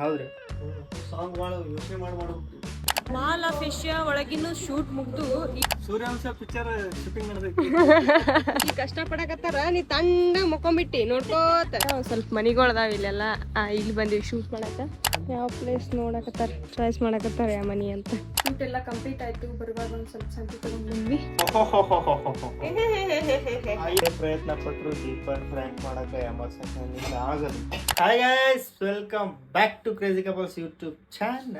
ಹೌದ್ರಿ. ಸಾಂಗ್ ಭಾಳ ಯೋಚನೆ ಮಾಡಿ ಮಾಡ್ಬೇಕು ಮಾಲ್ ಆಫ್ ಏಷ್ಯಾ ಒಳಗಿನ ಶೂಟ್ ಮುಗ್ದು ಸೂರ್ಯವಂಶ ಪಿಕ್ಚರ್ ಶೂಟಿಂಗ್ ನಡೆದೈತಿ ಈ ಕಷ್ಟ ಪಡಕತ್ತಾರ ನೀ ತಂಡ ಮುಕ್ಕೊಂಬಿಟ್ಟಿ ನೋಡ್ಕೋತ. ಸ್ವಲ್ಪ ಮನಿಗಳದಾವ ಇಲ್ಲೆಲ್ಲ. ಇಲ್ಲಿ ಬಂದಿವಿ ಶೂಟ್ ಮಾಡಕ ಯಾವ ಪ್ಲೇಸ್ ನೋಡಕತ್ತಾರ ಚಾಯ್ಸ್ ಮಾಡಕತ್ತಾರ ಯಾವ ಮನಿ ಅಂತ. ಶೂಟ್ ಎಲ್ಲ ಕಂಪ್ಲೀಟ್ ಆಯ್ತು ಬರುವಾಗ ಒಂದ್ ಸ್ವಲ್ಪ ಸಂತಿ ತಗೊಂಡ್ ಬಂದ್ವಿ. ಪ್ರಯತ್ನ ಪಟ್ಟರು ದೀಪನ್ ಫ್ರ್ಯಾಂಕ್ ಮಾಡಕ್ಕೆ ಸೆಕೆಂಡ್ ಆಗದು. Hi guys welcome back to crazy couples YouTube channel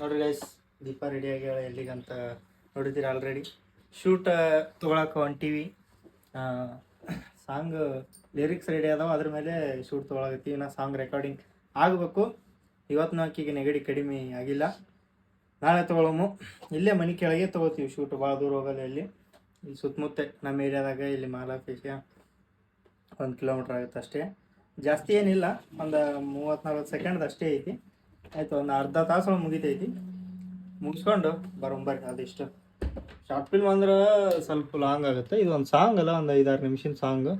ನೋಡ್ರಿ ಗೈಸ್ ದೀಪ ರೆಡಿ ಆಗ್ಯಾಳ ಎಲ್ಲಿಗಂತ ನೋಡಿದ್ದೀರ ಆಲ್ರೆಡಿ ಶೂಟ್ ತೊಗೊಳಕ್ಕೆ ಹೊಂಟಿವಿ ಸಾಂಗ್ ಲಿರಿಕ್ಸ್ ರೆಡಿ ಅದಾವ, ಅದ್ರ ಮೇಲೆ ಶೂಟ್ ತೊಗೊಳಕತ್ತೀವಿ ನಾ ಸಾಂಗ್ ರೆಕಾರ್ಡಿಂಗ್ ಆಗಬೇಕು. ಇವತ್ತು ಆಕಿಗೆ ನೆಗಡಿ ಕಡಿಮೆ ಆಗಿಲ್ಲ. ನಾಳೆ ತೊಗೊಳಮು. ಇಲ್ಲೇ ಮನೆ ಕೆಳಗೆ ತೊಗೋತೀವಿ ಶೂಟ್ ಭಾಳ ದೂರ ಹೋಗಲ್ಲ ಇಲ್ಲಿ. ಇಲ್ಲಿ ಸುತ್ತಮುತ್ತ ನಮ್ಮ ಏರಿಯಾದಾಗ ಇಲ್ಲಿ ಮಾಲಾಫೇಶಿಯ ಒಂದು ಕಿಲೋಮೀಟ್ರ್ ಆಗುತ್ತೆ ಅಷ್ಟೇ. ಜಾಸ್ತಿ ಏನಿಲ್ಲ ಒಂದು ಮೂವತ್ತು ನಲ್ವತ್ತು ಸೆಕೆಂಡ್ ಅಷ್ಟೇ ಐತಿ. ಆಯಿತು ಒಂದು ಅರ್ಧ ತಾಸು ಮುಗಿತೈತಿ. ಮುಗಿಸ್ಕೊಂಡು ಬರೋಂಬರ್ರಿ ಅದಿಷ್ಟು. ಶಾರ್ಟ್ ಫಿಲ್ಮ್ ಅಂದ್ರೆ ಸ್ವಲ್ಪ ಲಾಂಗ್ ಆಗುತ್ತೆ. ಇದು ಒಂದು ಸಾಂಗ್ ಅಲ್ಲ ಒಂದು ಐದಾರು ನಿಮಿಷದ ಸಾಂಗ್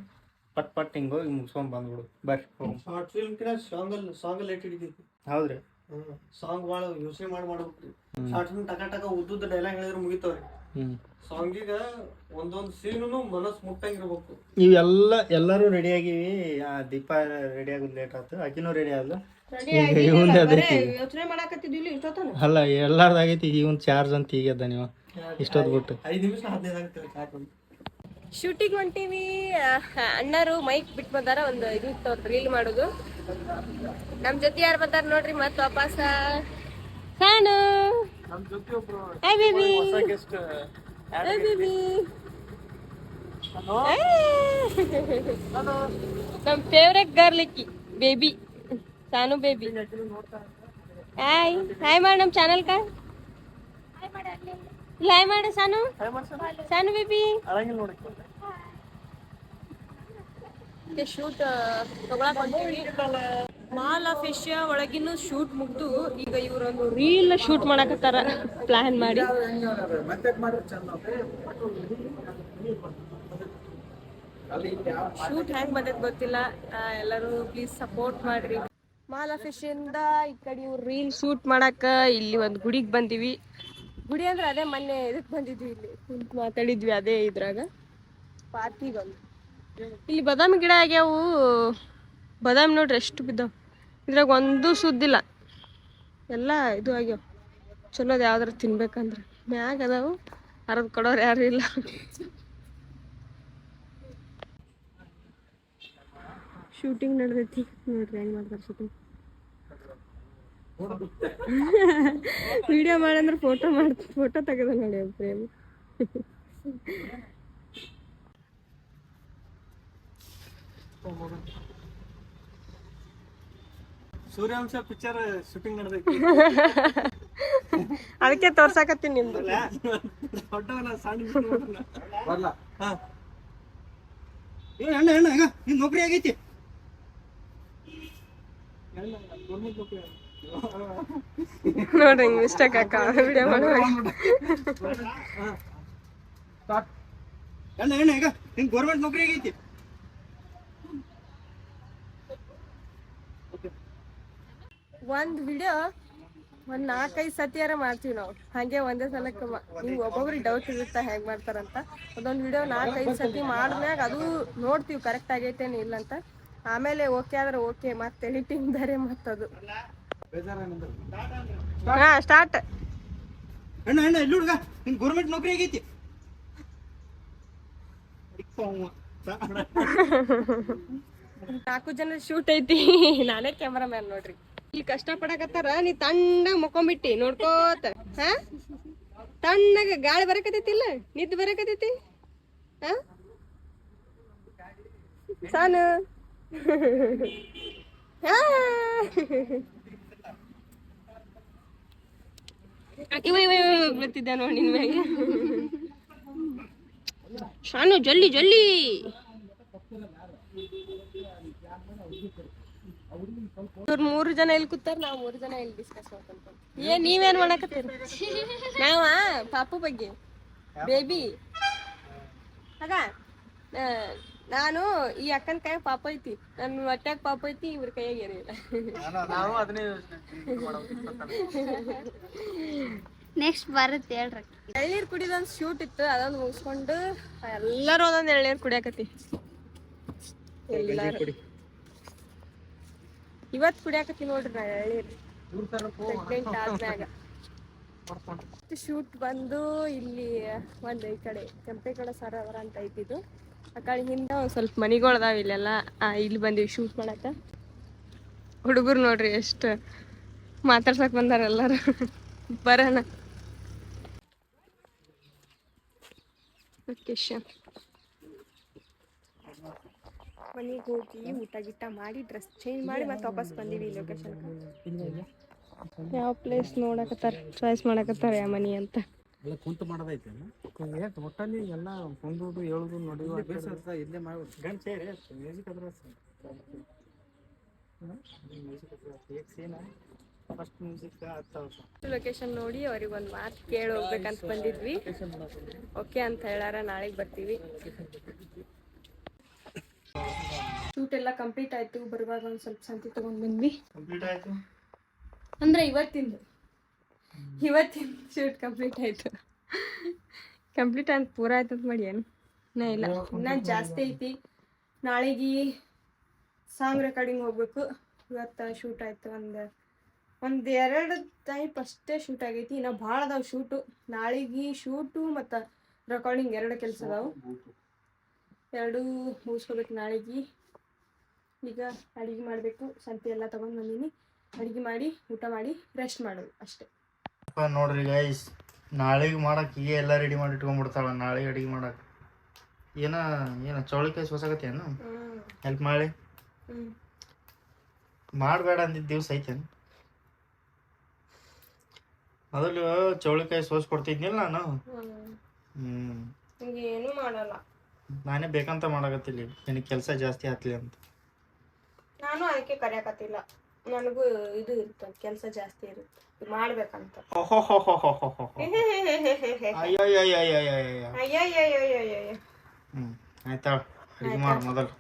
ಪಟ್ ಪಟ್ ಹಿಂಗೆ ಹೋಗಿ ಮುಗಿಸ್ಕೊಂಡು ಬಂದ್ಬಿಡು. ಬರ್ರಿ ಶಾರ್ಟ್ ಫಿಲ್ಮ್ ಸಾಂಗಲ್ಲಿ ಸಾಂಗಲ್ಲಿ ಇಟ್ಟಿಡ್ತೈತಿ ಸಾಂಗ್ ಲೇಟ್ ಹಿಡಿತೈತಿ. ಹೌದ್ರಿ. ಸಾಂಗ್ ಭಾಳ ಯೋಚನೆ ಮಾಡಿ ಮಾಡ್ಬೇಕ್ರಿ. ಶಾರ್ಟ್ ಫಿಲ್ಮ್ ಟಕ ಟಕ ಉದ್ದುದ್ದ ಡೈಲಾಗ್ ಹೇಳಿದ್ರೆ ಮುಗಿತಾವ್ರಿ. ಸಾಂಗಿಗ ಒಂದೊಂದು ಸೀನು ಮನಸ್ ಮುಟ್ಟಂಗಿರ್ಬೇಕು. ಇವೆಲ್ಲ ಎಲ್ಲರೂ ರೆಡಿ ಆಗಿವಿ. ಆ, ದೀಪ ರೆಡಿ ಆಗೋದು ಲೇಟ್ ಆಯ್ತು ಆಕಿನೂ ರೆಡಿ ಆದ್ಲು. ಈಗ. ಯೋಚನೆ ಇಷ್ಟೊತ್ತನ? ಅಲ್ಲ ಎಲ್ಲಾರ್ದಾಗೈತಿ ಈಗ ಒಂದ್ ಚಾರ್ಜ್ ಅಂತ ಈಗದ ನೀವು ಇಷ್ಟೊತ್ತು ಬಿಟ್ಟು ಐದ್ ನಿಮಿಷ ಹದಿನೈದು ಆಗ್ತದೆ ಶೂಟಿಂಗ್ ಹೊಂಟೀವಿ ಅಣ್ಣರು ಮೈಕ್ ಬಿಟ್ಟು ಬಂದಾರ ಒಂದು ಇದು ಇತ್ತು ರೀಲ್ ಮಾಡೋದು. ನಮ್ ಜೊತೆ ಯಾರು ಬಂದಾರ ನೋಡ್ರಿ ಮತ್ ವಾಪಸ್. ಸಾನು ನಮ್ ಜೊತೆ ಒಬ್ರು ಹೇ ಬೇಬಿ ಹೊಸ ಗೆಸ್ಟ್ ಹೇ ಬೇಬಿ ನಮ್ ಫೇವ್ರೆಟ್ ಗರ್ಲ್ ಇಕ್ಕಿ baby Sanu baby hi hi ಮಾಡಿ ನಮ್ ಚಾನಲ್ ಕ? ಹಾಯ್ ಮಾಡು ಸಾನು. ಸಾನು. ಬೇಬಿ ಶೂಟ್ ತಗೊಳಕ್ ಮಾಲ್ ಆಫ್ ಏಷ್ಯಾ ಒಳಗಿನ ಶೂಟ್ ಮುಗ್ದು ಈಗ ಇವ್ರೊಂದು ರೀಲ್ ಶೂಟ್ ಮಾಡಕತ್ತಾರ ಪ್ಲಾನ್ ಮಾಡಿ. ಶೂಟ್ ಹೆಂಗ್ ಬಂದೈತೆ ಗೊತ್ತಿಲ್ಲ. ಎಲ್ಲರೂ ಪ್ಲೀಸ್ ಸಪೋರ್ಟ್ ಮಾಡ್ರಿ. ಮಾಲ್ ಆಫ್ ಏಷ್ಯಿಂದ ಈ ಕಡೆ ಇವ್ರು ರೀಲ್ ಶೂಟ್ ಮಾಡಾಕ ಇಲ್ಲಿ ಒಂದು ಗುಡಿಗೆ ಬಂದಿವಿ. ಗುಡಿ ಅಂದ್ರೆ ಅದೇ ಮೊನ್ನೆ ಇದಕ್ಕೆ ಬಂದಿದ್ವಿ ಇಲ್ಲಿ. ಮಾತಾಡಿದ್ವಿ ಅದೇ ಇದ್ರಾಗ. ಪಾರ್ಟಿ ಒಂದು ಇಲ್ಲಿ ಬಾದಾಮಿ ಗಿಡ ಆಗ್ಯಾವು. ಬಾದಾಮಿ ನೋಡ್ರಿ ಎಷ್ಟು ಬಿದ್ದಾವ. ಇದ್ರಾಗ ಒಂದು ಸುದ್ದಿಲ್ಲ ಎಲ್ಲ ಇದು ಆಗ್ಯಾವ. ಚಲೋದು ಯಾವ್ದಾರ ತಿನ್ಬೇಕಂದ್ರೆ. ಮ್ಯಾಗ ಅದಾವು. ಅರದ್ ಕೊಡೋರು ಯಾರು ಇಲ್ಲ. ಶೂಟಿಂಗ್ ನಡೆದೈತಿ. ನೋಡ್ರಿ ಹೆಂಗ್ ಮಾಡ್ತಾರೆ ಶೂಟಿಂಗ್. ವಿಡಿಯೋ ಮಾಡಂದ್ರೆ ಫೋಟೋ ಮಾಡ್ ಫೋಟೋ ತೆಗೆದ ನೋಡಿ ಪ್ರೇಮ್ ಸೂರ್ಯವಂಶ ಪಿಕ್ಚರ್ ಶೂಟಿಂಗ್ ನಡೆದೈತಿ. ಅದಕ್ಕೆ ತೋರ್ಸಾಕತ್ತೀನಿ ನಿಮ್ದು. ದೊಡ್ಡವನ ಸಣ್ಣ ಬರಲ್ಲ ಹಾ. ಏ ಅಣ್ಣ ಅಣ್ಣ ಈಗ ನಿನ್ ನೌಕರಿ ಆಗೈತಿ. ನೋಡ್ರಿ ಹಿಂಗ್ ಮಿಸ್ಟೇಕ್ ಅಕ್ಕ ವಿಡಿಯೋ ಮಾಡುವಾಗ. ಅಣ್ಣ ಅಣ್ಣ ಈಗ ನಿನ್ ಗೌರ್ಮೆಂಟ್ ನೌಕರಿ ಆಗೈತಿ. ಒಂದ್ ವಿಡಿಯೋ ಒಂದು ನಾಲ್ಕೈದು ಸತಿಯಾರ ಮಾಡ್ತೀವಿ ನಾವು. ಹಾಗೆ ಒಂದೇ ಸಲಕ್ಕೆ ನೀವು ಒಬ್ಬೊಬ್ರಿಗೆ ಡೌಟ್ ಇರುತ್ತೆ ಹೆಂಗ್ ಮಾಡ್ತಾರಂತ. ಅದೊಂದು ವಿಡಿಯೋ ನಾಲ್ಕೈದು ಸತಿ ಮಾಡಿದ್ಮ್ಯಾಗ ಅದು ನೋಡ್ತೀವಿ ಕರೆಕ್ಟ್ ಆಗೈತೇನು ಇಲ್ಲ ಅಂತ. ಆಮೇಲೆ ಓಕೆ ಆದ್ರೆ ಓಕೆ ಮತ್ತೆ ಎಡಿಟಿಂಗ್ ಬೇರೆ ಮತ್ತದು ಹಾ ಸ್ಟಾರ್ಟ್ ಅಣ್ಣ ಅಣ್ಣ ಇಲ್ಲಿ ಹುಡುಗ. ನಿನ್ ಗೌರ್ಮೆಂಟ್ ನೌಕರಿ ಆಗೈತಿ. ನಾಲ್ಕು ಜನ ಶೂಟ್ ಐತಿ. ನಾನೇ ಕ್ಯಾಮ್ರಾಮ್ಯಾನ್ ನೋಡ್ರಿ. ಇಲ್ಲಿ ಕಷ್ಟ ಪಡಕತ್ತಾರ ನೀ ತಣ್ಣಗ ಮಕ್ಕೊಂಬಿಟ್ಟಿ ನೋಡ್ಕೋತ, ಹಾ? ತಣ್ಣಗ ಗಾಳಿ ಬರಕತೈತಿಲ್ಲ ನಿದ್ದು ಬರಕತೈತಿ ಹಾ? ಸಾನು? ಬೀಳ್ತಿದ್ದ ನೋಡಿ ನಿನ್ ಶಾನು ಜಲ್ಲಿ ಜಲ್ದಿ ಇವ್ರು ಮೂರು ಜನ ಇಲ್ಲಿ ಕೂತಾರ ನಾವು ಮೂರು ಜನ ಇಲ್ಲಿ ಡಿಸ್ಕಸ್ ಮಾಡ್ಕೊಂತ ಏ ನೀವೇನ್ ಮಾಡಕತ್ತೀರಿ? ನಾವ? ಪಾಪು ಬಗ್ಗೆ. ಬೇಬಿ ಆಗ ನಾನು ಈ ಅಕ್ಕನ ಕೈ ಪಾಪ ಐತಿ. ನನ್ನ ಹೊಟ್ಯಾಗ ಪಾಪ ಐತಿ ಇವ್ರ ಕೈಯಾಗ ಏನಿಲ್ಲ ನೆಕ್ಸ್ಟ್ ಬರುತ್ತೆ ಹೇಳ್ರಿ. ಎಳ್ನೀರ್ ಕುಡಿದೊಂದು ಶೂಟ್ ಇತ್ತು ಅದೊಂದು ಮುಗಿಸ್ಕೊಂಡು ಎಲ್ಲರೂ ಒಂದೊಂದು ಎಳ್ನೀರ್ ಕುಡಿಯಾಕತಿ ಎಲ್ಲಾರು. ಇವತ್ ಕುಡಿಯಾಕತಿ ನೋಡ್ರಿ ನಾ ಎಳ್ನೀರ್. ಪ್ರೆಗ್ನೆಂಟ್ ಆದ್ಮ್ಯಾಗ. ಶೂಟ್ ಬಂದು ಇಲ್ಲಿ ಒಂದ್ ಈ ಕಡೆ ಕೆಂಪೇಗೌಡ ಸರೋವರ ಅಂತ ಐತಿದು. ಆ ಕಡೆ ಹಿಂದ ಒಂದ್ ಸ್ವಲ್ಪ ಮನಿಗಳದಾವ ಇಲ್ಲೆಲ್ಲ. ಆ, ಇಲ್ಲಿ ಬಂದೀವಿ ಶೂಟ್ ಮಾಡಕ. ಹುಡುಗರು ನೋಡ್ರಿ ಎಷ್ಟು ಮಾತಾಡ್ಸಕ್ ಬಂದಾರ ಎಲ್ಲಾರು. ಬರೋಣ. ಲೊಕೇಶನ್ ಮನೆಗೆ ಹೋಗಿ ಊಟ ಗೀಟ ಮಾಡಿ ಡ್ರೆಸ್ ಚೇಂಜ್ ಮಾಡಿ ಮತ್ತೆ ವಾಪಸ್ ಬಂದೀವಿ ಈ ಲೊಕೇಶನ್ ಯಾವ ಪ್ಲೇಸ್ ನೋಡಕತ್ತಾರ? ಚಾಯ್ಸ್ ಮಾಡಕತ್ತಾರ ಯಾವ ಮನಿ ಅಂತ? ಎಲ್ಲ ಕುಂತು ಮಾಡೋದೈತೆ ಏನು ಒಟ್ಟಲ್ಲಿ ಎಲ್ಲ ಕುಂದುದು ಹೇಳುದು ನೋಡಿ ಇಲ್ಲೇ ಮಾಡಿ. ಗಂಟು ಸೇರಿ ಮ್ಯೂಸಿಕ್ ಅದ್ರ ಲೊಕೇಶನ್ ನೋಡಿ ಅವ್ರಿಗೆ ಒಂದು ಮಾತು ಕೇಳಿ ಹೋಗ್ಬೇಕಂತ ಬಂದಿದ್ವಿ. ಓಕೆ ಅಂತ ಹೇಳಾರ ನಾಳೆಗೆ ಬರ್ತೀವಿ. ಶೂಟ್ ಎಲ್ಲ ಕಂಪ್ಲೀಟ್ ಆಯ್ತು. ಬರುವಾಗ ಒಂದು ಸ್ವಲ್ಪ ಸಂತಿ ತಗೊಂಡ್ ಬಂದ್ವಿ. ಕಂಪ್ಲೀಟ್ ಆಯ್ತು? ಅಂದ್ರೆ ಇವತ್ತಿಂದು. ಇವತ್ತಿನ ಶೂಟ್ ಕಂಪ್ಲೀಟ್ ಆಯ್ತು. ಕಂಪ್ಲೀಟ್ ಆಯ್ತು ಪೂರ ಆಯ್ತು ಅಂತ ಮಾಡಿ ಏನು? ಇನ್ನ ಇಲ್ಲ. ಇನ್ನ ಜಾಸ್ತಿ ಐತಿ. ನಾಳೆಗೆ ಸಾಂಗ್ ರೆಕಾರ್ಡಿಂಗ್ ಹೋಗ್ಬೇಕು. ಇವತ್ತು ಶೂಟ್ ಆಯ್ತು ಒಂದು ಒಂದು ಎರಡು ಟೈಪ್ ಅಷ್ಟೇ ಶೂಟ್ ಆಗೈತಿ. ಇನ್ನ ಭಾಳ ಅದಾವ ಶೂಟು. ನಾಳೆಗೆ ಶೂಟು ಮತ್ತು ರೆಕಾರ್ಡಿಂಗ್ ಎರಡು ಕೆಲಸ ಅದಾವು. ಎರಡೂ ಮುಗಿಸ್ಕೋಬೇಕು ನಾಳೆಗೆ. ಈಗ ಅಡಿಗೆ ಮಾಡಬೇಕು ಸಂತೆ ಎಲ್ಲ ತಗೊಂಡು ಬಂದೀನಿ. ಅಡಿಗೆ ಮಾಡಿ ಊಟ ಮಾಡಿ ರೆಸ್ಟ್ ಮಾಡೋದು ಅಷ್ಟೇ. ನೋಡ್ರಿ ಗೈಸ್ ನಾಳೆಗೆ ಮಾಡಕ್ಕೆ ಈಗ ಎಲ್ಲ ರೆಡಿ ಮಾಡಿ ಇಟ್ಕೊಂಡ್ಬಿಡ್ತಾಳ ನಾಳೆ ಅಡಿಗೆ ಮಾಡಕ್ಕೆ ಏನ ಏನ ಚೌಳಿಕಾಯಿ ಸೋಸಾಕತ್ತೇನು ಹೆಲ್ಪ್ ಮಾಡಿ. ಮಾಡಬೇಡ ಅಂದಿದ್ದ ದಿವ್ಸ ಐತೇನು ಮೊದಲು ಚೌಳಿಕಾಯಿ ಸೋಸ್ ಕೊಡ್ತಿದ್ನಿಲ್ಲ ನಾನು? ಹ್ಞೂ ಏನೂ ಮಾಡಲ್ಲ. ನಾನೇ ಬೇಕಂತ ಮಾಡಾಕತ್ತಿಲ್ಲ ನಿನಗೆ ಕೆಲಸ ಜಾಸ್ತಿ ಆತ್ಲಿ ಅಂತ. ನಾನು ಅದಕ್ಕೆ ಕರೆಯಕತ್ತಿಲ್ಲ. ನನಗೂ ಇದು ಇರುತ್ತೆ ಕೆಲಸ ಜಾಸ್ತಿ ಇರುತ್ತೆ. ಮಾಡ್ಬೇಕಂತ. ಅಯ್ಯಯ್ಯಯ್ಯಯ್ಯಯ್ಯಯ್ಯ ಅಯ್ಯಯ್ಯಯ್ಯಯ್ಯಯ್ಯ ಹ್ಮ್ ಆಯ್ತಾ? ಅಡಿಗೆ ಮಾಡು ಮೊದಲು.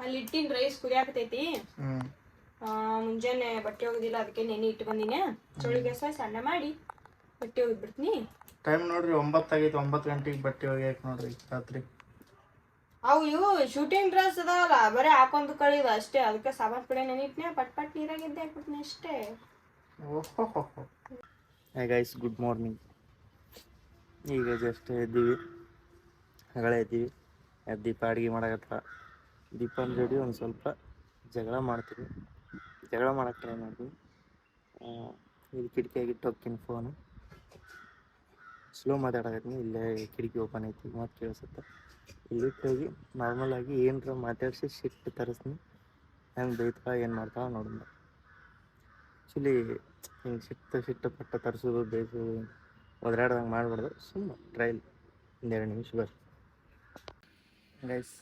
ಅಲ್ಲಿ ಇಟ್ಟಿನ ರೈಸ್ ಕುದಿಯಾಕತೈತಿ. ಹ್ಮ್. ಮುಂಜಾನೆ ಬಟ್ಟೆ ಒಗ್ದಿಲ್ಲ ಅದಕ್ಕೆ ನೆನೆ ಇಟ್ಟು ಬಂದಿನಿ. ಚೌಳಿಗೆ ಸಣ್ಣ ಮಾಡಿ. ಬಟ್ಟೆ ಒಗ್ದ್ಬಿಡ್ತೀನಿ ಟೈಮ್ ನೋಡ್ರಿ ಆಗೈತೆ ಒಂಬತ್ತು ಗಂಟೆಗೆ ಬಟ್ಟೆ ಒಗ್ಯಾಕ ನೋಡ್ರಿ ರಾತ್ರಿ. ಅವು ಇವು ಶೂಟಿಂಗ್ ಡ್ರೆಸ್ ಅದಾವಲ್ಲ ಬರೀ ಹಾಕೊಂದು ಕಳಿದ ಅಷ್ಟೇ ಅದಕ್ಕೆ ಸಾಬಾನ್ ಪಡೆ ನೆನಿಟ್ನೆ ಪಟ್ ಪಟ್ ನೀರಾಗಿದ್ದೆ ಹಾಕ್ಬಿಟ್ನಿ ಅಷ್ಟೇ. ಹಾಯ್ ಗೈಸ್ ಗುಡ್ ಮಾರ್ನಿಂಗ್ ಈಗ ಜಸ್ಟ್ ಎದ್ದೀವಿ. ಹಗಳ ಎದ್ದೀವಿ. ಎದ್ದು ದೀಪ ಅಡುಗೆ ಮಾಡಕತ್ತ? ದೀಪನ ಜೋಡಿ ಒಂದು ಸ್ವಲ್ಪ ಜಗಳ ಮಾಡ್ತೀವಿ ಜಗಳ ಮಾಡಕ್ಕೆ ಟ್ರೈ ಮಾಡ್ತೀವಿ ಇದು ಇಲ್ಲಿ ಕಿಟಕಿಯಾಗಿ ಇಟ್ಟು ಹೋಗ್ತೀನಿ ಫೋನು ಸ್ಲೋ ಮಾತಾಡಕತ್ತೀನಿ ಇಲ್ಲೇ ಕಿಟಕಿ ಓಪನ್ ಐತಿ, ಮತ್ತೆ ಕೇಳಿಸುತ್ತೆ. ಇಲ್ಲಿ ಹೋಗಿ ನಾರ್ಮಲ್ ಆಗಿ ಏನರ ಮಾತಾಡಿಸಿ ಶಿಫ್ಟ್ ತರಿಸ್ತೀನಿ ಹೆಂಗೆ ಬೈತಾ ಏನು ಮಾಡ್ತಾವ ನೋಡೋಣ. ಆ್ಯಕ್ಚುಲಿ ಹಿಂಗೆ ಸಿಟ್ಟು ಪಟ್ಟ ತರಿಸೋದು, ಬೇಯಿಸೋದು, ಒದರಾಡ್ದಂಗೆ ಮಾಡಬಾರ್ದು. ಸುಮ್ಮನೆ ಟ್ರೈಲ್ ಒಂದೆರಡು ನಿಮಿಷ ಬರ್ರಿ ಗೈಸ್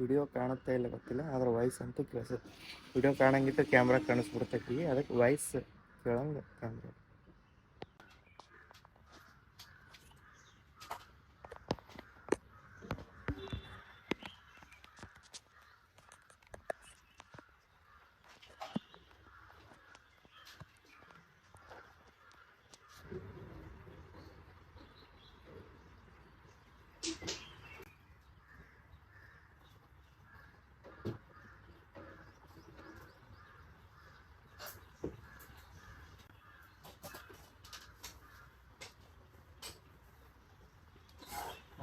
ವಿಡಿಯೋ ಕಾಣುತ್ತಾ ಇಲ್ಲ ಗೊತ್ತಿಲ್ಲ, ಆದ್ರೆ ವಾಯ್ಸ್ ಅಂತೂ ಕೇಳಿಸುತ್ತೆ. ವಿಡಿಯೋ ಕಾಣಂಗಿತ್ತು ಕ್ಯಾಮ್ರಾ ಕಾಣಿಸ್ಬಿಡ್ತೈತಿ, ಅದಕ್ಕೆ ವಾಯ್ಸ್ ಕೇಳಂಗೆ ಕ್ಯಾಮ್ರಾ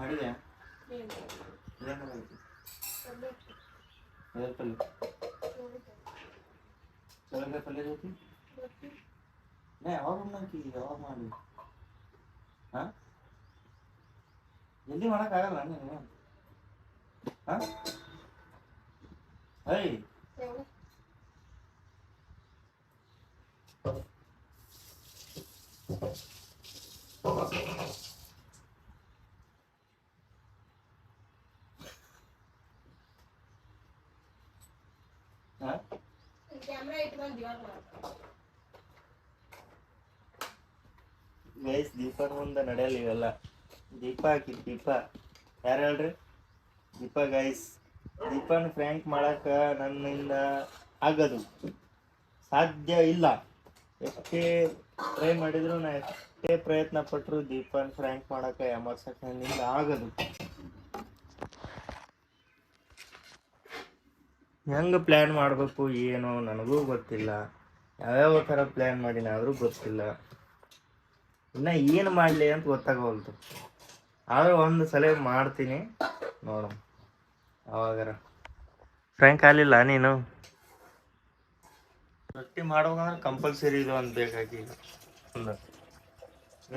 ಮಾಡಿದೆ ಪಲ್ಯ ಚೌಳಿಕಾಯಿ ಪಲ್ಯ ಜೊತೆ ನಾ ಯಾವಾಗ ಉಣ್ಣಂಕಿ ಯಾವಾಗ ಮಾಡಿ ಹಾ ಜಲ್ದಿ ಮಾಡೋಕ್ಕಾಗಲ್ಲ ನೀನು ಹಾ ಐ ಹಾ ಗೈಸ್ ದೀಪದ ಮುಂದೆ ನಡೆಯಲ್ಲ ಇವೆಲ್ಲ. ದೀಪ ಹಾಕಿ, ದೀಪ. ಯಾರು ಹೇಳ್ರಿ? ದೀಪ ಗೈಸ್ ದೀಪನ್ ಫ್ರ್ಯಾಂಕ್ ಮಾಡಕ ನನ್ನಿಂದ ಆಗದು. ಸಾಧ್ಯ ಇಲ್ಲ. ಎಷ್ಟೇ ಟ್ರೈ ಮಾಡಿದ್ರು ನಾ ಎಷ್ಟೇ ಪ್ರಯತ್ನ ಪಟ್ಟರು ದೀಪನ್ ಫ್ರ್ಯಾಂಕ್ ಮಾಡಕ ಎಮರ್ಸಕ್ಕೆ ನನ್ನಿಂದ ಆಗದು. ಹೆಂಗ ಪ್ಲ್ಯಾನ್ ಮಾಡಬೇಕು ಏನು ನನಗೂ ಗೊತ್ತಿಲ್ಲ. ಯಾವ್ಯಾವ ಥರ ಪ್ಲ್ಯಾನ್ ಮಾಡಿನಾದ್ರೂ ಗೊತ್ತಿಲ್ಲ. ಇನ್ನ ಏನು ಮಾಡಲಿ ಅಂತ ಗೊತ್ತಾಗವಲ್ತು ಆದ್ರೆ ಒಂದು ಸಲ ಮಾಡ್ತೀನಿ. ನೋಡೋಣ. ಅವಾಗರ ಫ್ರ್ಯಾಂಕ್ ಆಗಲಿಲ್ಲ ನೀನು? ರೊಟ್ಟಿ ಮಾಡ್ಬೇಕಂದ್ರೆ ಕಂಪಲ್ಸರಿ ಇದು ಅಂತ ಬೇಕಾಗಿ. ಒಂದು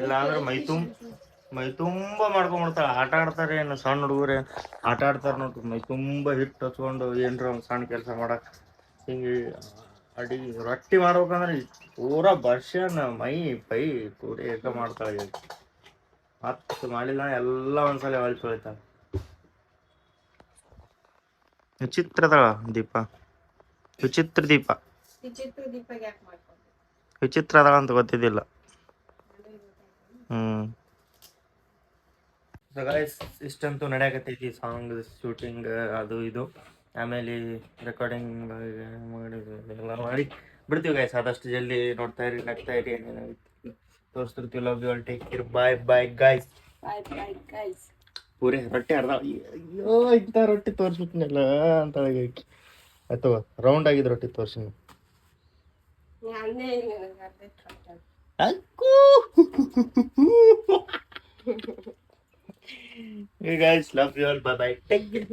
ಇಲ್ಲ ಅಂದ್ರೆ ಮೈ ತುಂಬ. ಮೈ ತುಂಬ ಮಾಡ್ಕೊಂಡ್ಬಿಡ್ತಾಳೆ ಆಟ ಆಡ್ತಾರೆ ಏನು ಸಣ್ಣ ಹುಡುಗರೇ ಆಟ ಆಡ್ತಾರೆ ನೋಡ್ರಿ ಮೈ ತುಂಬ ಹಿಟ್ಟು ಹಚ್ಕೊಂಡು ಏನರ ಒಂದು ಸಣ್ಣ ಕೆಲಸ ಮಾಡಕ್ಕೆ ಹಿಂಗೆ ಅಡಿಗೆ ರೊಟ್ಟಿ ಮಾಡ್ಬೇಕಂದ್ರೆ ಪೂರಾ ಬರ್ಷನ್ ಮೈ ಪೈ ಪೂರಿ ಏಕ ಮಾಡ್ತಾಳೆ ಮತ್ತೆ ಮಾಡಿಲ್ಲ ಎಲ್ಲ ಒಂದ್ಸಲ ಹೊಳಿ ತೊಳಿತಾಳೆ. ವಿಚಿತ್ರದಳ ದೀಪ. ವಿಚಿತ್ರ ದೀಪ. ವಿಚಿತ್ರ ದೀಪ ಯಾಕೆ ಮಾಡ್ಕೊಂಡು? ವಿಚಿತ್ರ ಅದಾಳ ಅಂತ ಗೊತ್ತಿದ್ದಿಲ್ಲ. ಹ್ಮ್. ಸೊ ಗೈಸ್ ಇಷ್ಟಂತೂ ನಡೆಯಕತ್ತೈತಿ ಸಾಂಗ್ ಶೂಟಿಂಗ್ ಅದು ಇದು. ಆಮೇಲೆ ರೆಕಾರ್ಡಿಂಗ್ ಎಲ್ಲ ಮಾಡಿ ಬಿಡ್ತೀವಿ ಗಾಯ್ಸ್ ಆದಷ್ಟು ಜಲ್ದಿ ನೋಡ್ತಾ ಇರಿ ನಗ್ತಾ ಇರಿ ತೋರಿಸ್ತಿರ್ತೀವಿ love you all take care bye bye guys bye bye guys ಪೂರೆ ರೊಟ್ಟಿ ಅರ್ಧ ಅಯ್ಯೋ ಇಂಥ ರೊಟ್ಟಿ ತೋರಿಸ್ಬಿಟ್ನಲ್ಲ ಅಂತ ಆಯ್ತು ರೌಂಡ್ ಆಗಿದ್ ರೊಟ್ಟಿ ತೋರಿಸಿ ನಾನೇ ನನಗೆ ಅರ್ಧ ಇಟ್ಕೊಂಡೆ. ಅಕ್ಕೂ you guys love you all. Bye bye take care